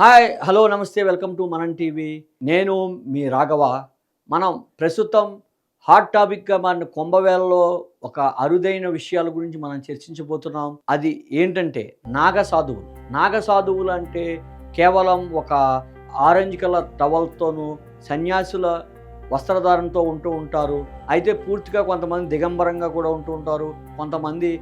Hi hello నమస్తే welcome to మనం TV. నేను మీ రాఘవ. మనం ప్రస్తుతం హాట్ టాపిక్గా మన కుంభవేళలో ఒక అరుదైన విషయాల గురించి మనం చర్చించబోతున్నాం. అది ఏంటంటే నాగ సాధువులు నాగ సాధువులు అంటే కేవలం ఒక ఆరెంజ్ కలర్ టవల్తోనూ సన్యాసుల వస్త్రధారణతో ఉంటూ ఉంటారు. అయితే పూర్తిగా కొంతమంది దిగంబరంగా కూడా ఉంటూ ఉంటారు. కొంతమంది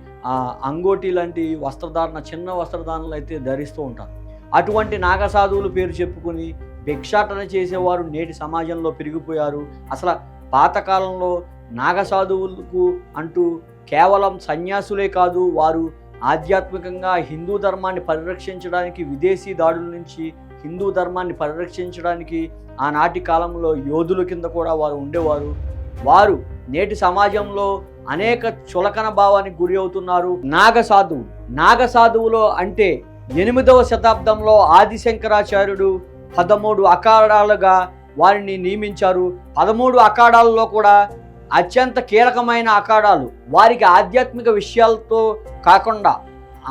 అంగోటి లాంటి వస్త్రధారణ చిన్న వస్త్రధారణలు అయితే ధరిస్తూ ఉంటారు. అటువంటి నాగసాధువులు పేరు చెప్పుకుని భిక్షాటన చేసేవారు నేటి సమాజంలో పెరిగిపోయారు. అసలు పాతకాలంలో నాగసాధువులకు అంటూ కేవలం సన్యాసులే కాదు వారు ఆధ్యాత్మికంగా హిందూ ధర్మాన్ని పరిరక్షించడానికి విదేశీ దాడుల నుంచి హిందూ ధర్మాన్ని పరిరక్షించడానికి ఆనాటి కాలంలో యోధుల కింద కూడా వారు ఉండేవారు. వారు నేటి సమాజంలో అనేక చులకన భావానికి గురి అవుతున్నారు. నాగసాధువు నాగసాధువులో అంటే ఎనిమిదవ శతాబ్దంలో ఆదిశంకరాచార్యుడు పదమూడు అఖాడాలుగా వారిని నియమించారు. పదమూడు అఖాడాలలో కూడా అత్యంత కీలకమైన అఖాడాలు వారికి ఆధ్యాత్మిక విషయాలతో కాకుండా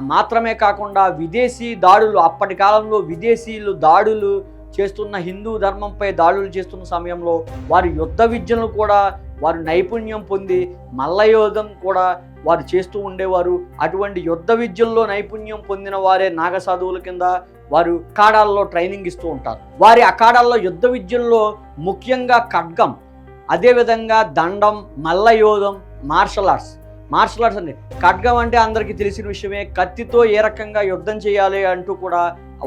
మాత్రమే కాకుండా విదేశీ దాడులు అప్పటి కాలంలో విదేశీయులు దాడులు చేస్తున్న హిందూ ధర్మంపై దాడులు చేస్తున్న సమయంలో వారి యుద్ధ విద్యను కూడా వారు నైపుణ్యం పొంది మల్లయోధం కూడా వారు చేస్తూ ఉండేవారు. అటువంటి యుద్ధ విద్యల్లో నైపుణ్యం పొందిన వారే నాగసాధువుల కింద వారు అఖాడాల్లో ట్రైనింగ్ ఇస్తూ ఉంటారు. వారి అఖాడాల్లో యుద్ధ విద్యల్లో ముఖ్యంగా ఖడ్గం అదేవిధంగా దండం మల్లయోధం మార్షల్ ఆర్ట్స్ మార్షల్ ఆర్ట్స్ అంటే ఖడ్గం అంటే అందరికీ తెలిసిన విషయమే. కత్తితో ఏ రకంగా యుద్ధం చేయాలి అంటూ కూడా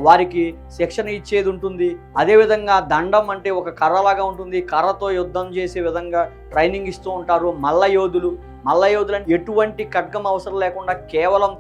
వారికి శిక్షణ ఇచ్చేది ఉంటుంది. అదేవిధంగా దండం అంటే ఒక కర్రలాగా ఉంటుంది. కర్రతో యుద్ధం చేసే విధంగా ట్రైనింగ్ ఇస్తూ ఉంటారు మల్ల యోధులు. మల్ల యోధులు అంటే ఎటువంటి ఖడ్గం అవసరం లేకుండా కేవలం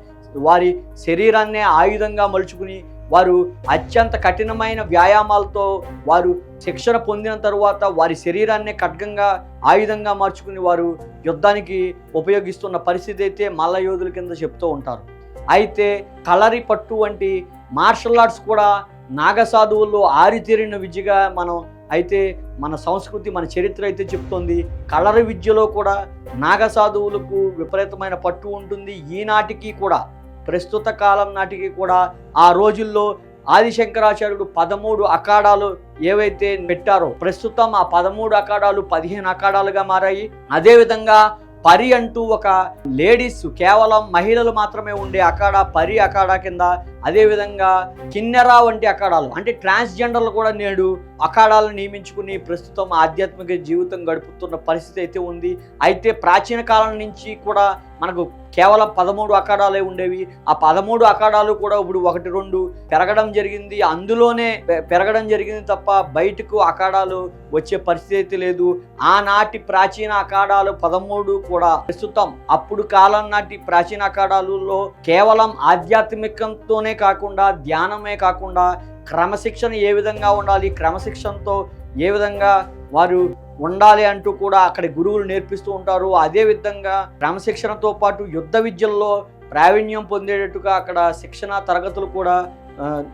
వారి శరీరాన్నే ఆయుధంగా మలుచుకుని వారు అత్యంత కఠినమైన వ్యాయామాలతో వారు శిక్షణ పొందిన తరువాత వారి శరీరాన్ని ఖడ్గంగా ఆయుధంగా మార్చుకుని వారు యుద్ధానికి ఉపయోగిస్తున్న పరిస్థితి అయితే మల్ల యోధుల కింద చెప్తూ ఉంటారు. అయితే కలరి పట్టు వంటి మార్షల్ ఆర్ట్స్ కూడా నాగసాధువుల్లో ఆరితేరిన విద్యగా మనం అయితే మన సంస్కృతి మన చరిత్ర అయితే చెప్తోంది. కలరి విద్యలో కూడా నాగసాధువులకు విపరీతమైన పట్టు ఉంటుంది. ఈనాటికి కూడా ప్రస్తుత కాలం నాటికి కూడా ఆ రోజుల్లో ఆదిశంకరాచార్యుడు పదమూడు అఖాడాలు ఏవైతే పెట్టారో ప్రస్తుతం ఆ పదమూడు అఖాడాలు పదిహేను అఖాడాలుగా మారాయి. అదేవిధంగా పరి అంటూ ఒక లేడీస్ కేవలం మహిళలు మాత్రమే ఉండే అఖాడా పరి అఖాడా కింద అదేవిధంగా కిన్నెరా వంటి అఖాడాలు అంటే ట్రాన్స్జెండర్లు కూడా నేడు అఖాడాలను నియమించుకుని ప్రస్తుతం ఆధ్యాత్మిక జీవితం గడుపుతున్న పరిస్థితి అయితే ఉంది. అయితే ప్రాచీన కాలం నుంచి కూడా మనకు కేవలం పదమూడు అఖాడాలే ఉండేవి. ఆ పదమూడు అఖాడాలు కూడా ఇప్పుడు ఒకటి రెండు పెరగడం జరిగింది. అందులోనే పె- పెరగడం జరిగింది తప్ప బయటకు అఖాడాలు వచ్చే పరిస్థితి అయితే లేదు. ఆనాటి ప్రాచీన అఖాడాలు పదమూడు కూడా ప్రస్తుతం అప్పుడు కాలం నాటి ప్రాచీన అఖాడాలలో కేవలం ఆధ్యాత్మికంతోనే కాకుండా ధ్యానమే కాకుండా క్రమశిక్షణ ఏ విధంగా ఉండాలి క్రమశిక్షణతో ఏ విధంగా వారు ఉండాలి అంటూ కూడా అక్కడ గురువులు నేర్పిస్తూ ఉంటారు. అదే విధంగా క్రమశిక్షణతో పాటు యుద్ధ విద్యల్లో ప్రావీణ్యం పొందేటట్టుగా అక్కడ శిక్షణ తరగతులు కూడా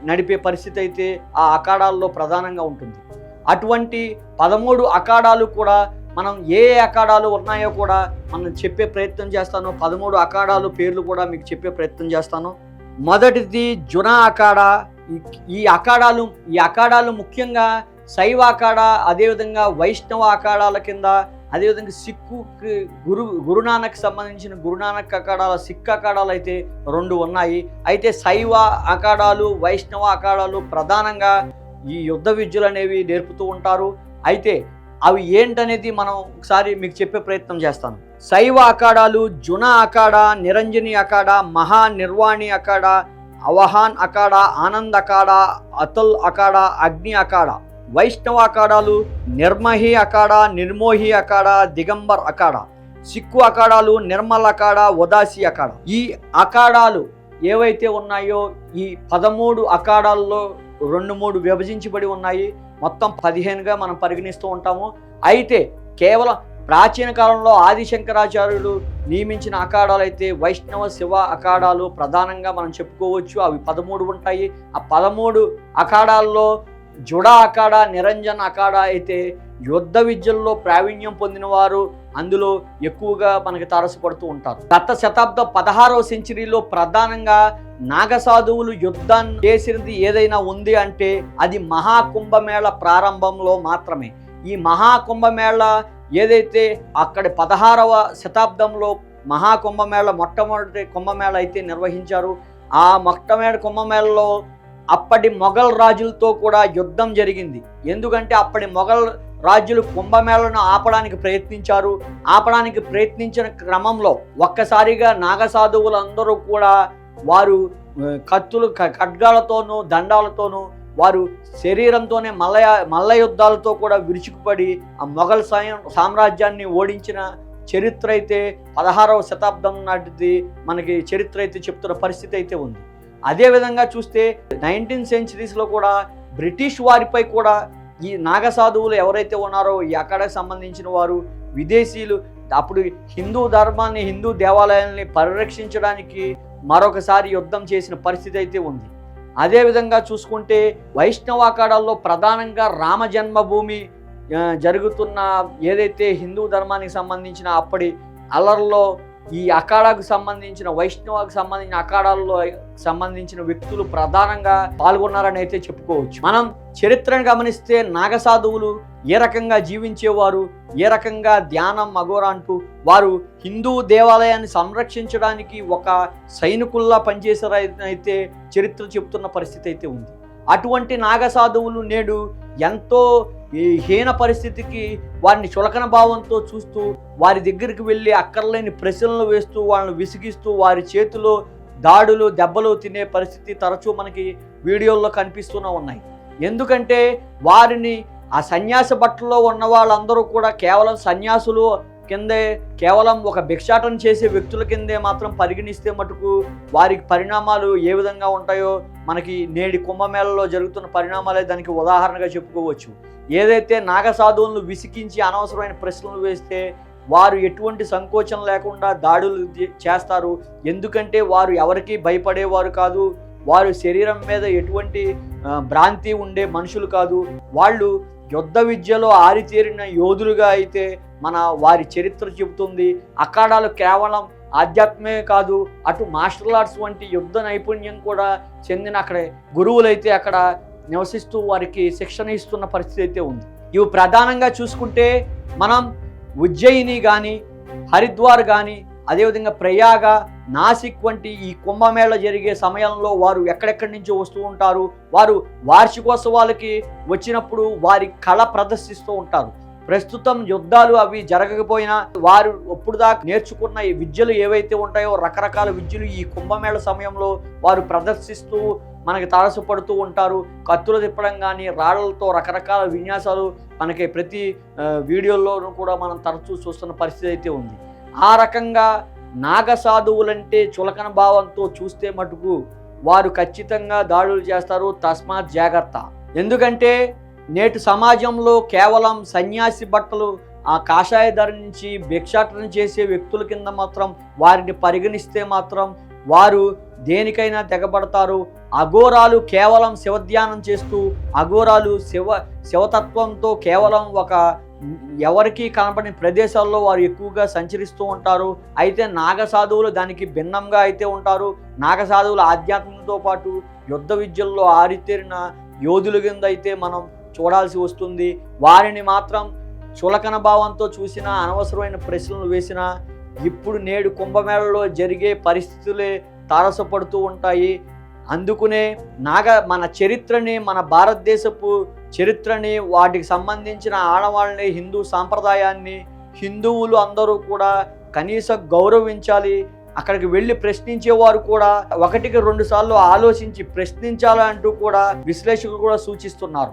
నడిపే పరిస్థితి అయితే ఆ అఖాడాల్లో ప్రధానంగా ఉంటుంది. అటువంటి పదమూడు అఖాడాలు కూడా మనం ఏ ఏ అఖాడాలు ఉన్నాయో కూడా మనం చెప్పే ప్రయత్నం చేస్తాను. పదమూడు అఖాడాలు పేర్లు కూడా మీకు చెప్పే ప్రయత్నం చేస్తాను. మొదటిది జునా అఖాడా. ఈ- అఖాడాలు ఈ అఖాడాలు ముఖ్యంగా శైవ అఖాడా అదేవిధంగా వైష్ణవ అఖాడాల కింద అదేవిధంగా సిక్కు గురు గురునానక్ సంబంధించిన గురునానక్ అఖాడాల సిక్ అఖాడాలు అయితే రెండు ఉన్నాయి. అయితే శైవ అఖాడాలు వైష్ణవ అఖాడాలు ప్రధానంగా ఈ యుద్ధ విద్యలు అనేవి నేర్పుతూ ఉంటారు. అయితే అవి ఏంటనేది మనం ఒకసారి మీకు చెప్పే ప్రయత్నం చేస్తాను. శైవ అఖాడాలు జున అఖాడ నిరంజని అఖాడ మహా నిర్వాణి అఖాడా అవహాన్ అఖాడ ఆనంద్ అఖాడ అతుల్ అఖాడ అగ్ని అఖాడ వైష్ణవ అఖాడాలు నిర్మహి అఖాడ నిర్మోహి అఖాడ దిగంబర్ అఖాడ సిక్కు అఖాడాలు నిర్మల్ అఖాడ ఉదాసి అఖాడ. ఈ అఖాడాలు ఏవైతే ఉన్నాయో ఈ పదమూడు అఖాడాల్లో రెండు మూడు విభజించబడి ఉన్నాయి. మొత్తం పదిహేనుగా మనం పరిగణిస్తూ ఉంటాము. అయితే కేవలం ప్రాచీన కాలంలో ఆదిశంకరాచార్యులు నియమించిన అఖాడాలు అయితే వైష్ణవ శివ అఖాడాలు ప్రధానంగా మనం చెప్పుకోవచ్చు. అవి పదమూడు ఉంటాయి. ఆ పదమూడు అఖాడాల్లో జుడా అఖాడా నిరంజన్ అఖాడా అయితే యుద్ధ విద్యల్లో ప్రావీణ్యం పొందిన వారు అందులో ఎక్కువగా మనకి తారసపడుతూ ఉంటారు. గత శతాబ్దం పదహారవ సెంచరీలో ప్రధానంగా నాగసాధువులు యుద్ధం చేసినది ఏదైనా ఉంది అంటే అది మహాకుంభమేళ ప్రారంభంలో మాత్రమే. ఈ మహాకుంభమేళ ఏదైతే అక్కడ పదహారవ శతాబ్దంలో మహాకుంభమేళ మొట్టమొదటి కుంభమేళ అయితే నిర్వహించారు ఆ మొట్టమొదటి కుంభమేళలో అప్పటి మొఘల్ రాజులతో కూడా యుద్ధం జరిగింది. ఎందుకంటే అప్పటి మొఘల్ రాజులు కుంభమేళను ఆపడానికి ప్రయత్నించారు. ఆపడానికి ప్రయత్నించిన క్రమంలో ఒక్కసారిగా నాగసాధువులందరూ కూడా వారు కత్తులు ఖడ్గాలతోనూ దండాలతోనూ వారు శరీరంతోనే మల్లయ మల్ల యుద్ధాలతో కూడా విరుచుకుపడి ఆ మొఘల్ సామ్రాజ్యాన్ని ఓడించిన చరిత్ర అయితే పదహారవ శతాబ్దం నాటిది మనకి చరిత్ర అయితే చెప్తున్న పరిస్థితి అయితే ఉంది. అదేవిధంగా చూస్తే నైన్టీన్ సెంచరీస్లో కూడా బ్రిటిష్ వారిపై కూడా ఈ నాగసాధువులు ఎవరైతే ఉన్నారో ఈ సంబంధించిన వారు విదేశీయులు అప్పుడు హిందూ ధర్మాన్ని హిందూ దేవాలయాల్ని పరిరక్షించడానికి మరొకసారి యుద్ధం చేసిన పరిస్థితి అయితే ఉంది. అదేవిధంగా చూసుకుంటే వైష్ణవ అఖాడాల్లో ప్రధానంగా రామ జన్మభూమి జరుగుతున్న ఏదైతే హిందూ ధర్మానికి సంబంధించిన అప్పటి అల్లర్లో ఈ అఖాడాకు సంబంధించిన వైష్ణవకు సంబంధించిన అఖాడాల్లో సంబంధించిన వ్యక్తులు ప్రధానంగా పాల్గొన్నారని అయితే చెప్పుకోవచ్చు. మనం చరిత్రను గమనిస్తే నాగసాధువులు ఏ రకంగా జీవించేవారు ఏ రకంగా ధ్యానం మగోరా అంటూ వారు హిందూ దేవాలయాన్ని సంరక్షించడానికి ఒక సైనికుల్లా పనిచేసారు అయితే చరిత్ర చెబుతున్న పరిస్థితి అయితే ఉంది. అటువంటి నాగసాధువులు నేడు ఎంతో హీన పరిస్థితికి వారిని చులకన భావంతో చూస్తూ వారి దగ్గరికి వెళ్ళి అక్కర్లేని ప్రశ్నలు వేస్తూ వాళ్ళని విసిగిస్తూ వారి చేతిలో దాడులు దెబ్బలు తినే పరిస్థితి తరచూ మనకి వీడియోల్లో కనిపిస్తూనే ఉన్నాయి. ఎందుకంటే వారిని ఆ సన్యాస బట్టలో ఉన్న వాళ్ళందరూ కూడా కేవలం సన్యాసులు కిందే కేవలం ఒక భిక్షాటన చేసే వ్యక్తుల కిందే మాత్రం పరిగణిస్తే మటుకు వారికి పరిణామాలు ఏ విధంగా ఉంటాయో మనకి నేడి కుంభమేళలో జరుగుతున్న పరిణామాలే దానికి ఉదాహరణగా చెప్పుకోవచ్చు. ఏదైతే నాగసాధువులను విసికించి అనవసరమైన ప్రశ్నలు వేస్తే వారు ఎటువంటి సంకోచం లేకుండా దాడులు చేస్తారు. ఎందుకంటే వారు ఎవరికీ భయపడేవారు కాదు. వారు శరీరం మీద ఎటువంటి భ్రాంతి ఉండే మనుషులు కాదు. వాళ్ళు యుద్ధ విద్యలో ఆరితేరిన యోధులుగా అయితే మన వారి చరిత్ర చెబుతుంది. అఖాడాలు కేవలం ఆధ్యాత్మే కాదు అటు మార్షల్ ఆర్ట్స్ వంటి యుద్ధ నైపుణ్యం కూడా చెందిన అక్కడ గురువులైతే అక్కడ నివసిస్తూ వారికి శిక్షణ ఇస్తున్న పరిస్థితి అయితే ఉంది. ఇవి ప్రధానంగా చూసుకుంటే మనం ఉజ్జయిని కానీ హరిద్వార్ కానీ అదేవిధంగా ప్రయాగ నాసిక్ వంటి ఈ కుంభమేళ జరిగే సమయంలో వారు ఎక్కడెక్కడి నుంచి వస్తూ ఉంటారు? వారు వార్షికోత్సవాలకి వచ్చినప్పుడు వారి కళ ప్రదర్శిస్తూ ఉంటారు. ప్రస్తుతం యుద్ధాలు అవి జరగకపోయినా వారు ఇప్పుడు దాకా నేర్చుకున్న ఈ విద్యలు ఏవైతే ఉంటాయో రకరకాల విద్యలు ఈ కుంభమేళ సమయంలో వారు ప్రదర్శిస్తూ మనకి తారసపడుతూ ఉంటారు. కత్తులు తిప్పడం కానీ రాళ్ళతో రకరకాల విన్యాసాలు మనకి ప్రతి వీడియోల్లోనూ కూడా మనం తరచూ చూస్తున్న పరిస్థితి అయితే ఉంది. ఆ రకంగా నాగసాధువులంటే చులకన భావంతో చూస్తే మటుకు వారు ఖచ్చితంగా దాడులు చేస్తారు. తస్మాత్ జాగ్రత్త. ఎందుకంటే నేటి సమాజంలో కేవలం సన్యాసి బట్టలు ఆ కాషాయ ధరించి భిక్షాటన చేసే వ్యక్తుల కింద మాత్రం వారిని పరిగణిస్తే మాత్రం వారు దేనికైనా తెగబడతారు. అఘోరాలు కేవలం శివధ్యానం చేస్తూ అఘోరాలు శివ శివతత్వంతో కేవలం ఒక ఎవరికీ కనపడిన ప్రదేశాల్లో వారు ఎక్కువగా సంచరిస్తూ ఉంటారు. అయితే నాగసాధువులు దానికి భిన్నంగా అయితే ఉంటారు. నాగసాధువులు ఆధ్యాత్మికతో పాటు యుద్ధ విద్యల్లో ఆరితేరిన యోధుల కింద అయితే మనం చూడాల్సి వస్తుంది. వారిని మాత్రం చులకన భావంతో చూసిన అనవసరమైన ప్రశ్నలు వేసిన ఇప్పుడు నేడు కుంభమేళలో జరిగే పరిస్థితులే తారసపడుతూ ఉంటాయి. అందుకునే నాగ మన చరిత్రని మన భారతదేశపు చరిత్రని వాటికి సంబంధించిన ఆడవాళ్ళని హిందూ సాంప్రదాయాన్ని హిందువులు అందరూ కూడా కనీసం గౌరవించాలి. అక్కడికి వెళ్ళి ప్రశ్నించేవారు కూడా ఒకటికి రెండు సార్లు ఆలోచించి ప్రశ్నించాలంటూ కూడా విశ్లేషకులు కూడా సూచిస్తున్నారు.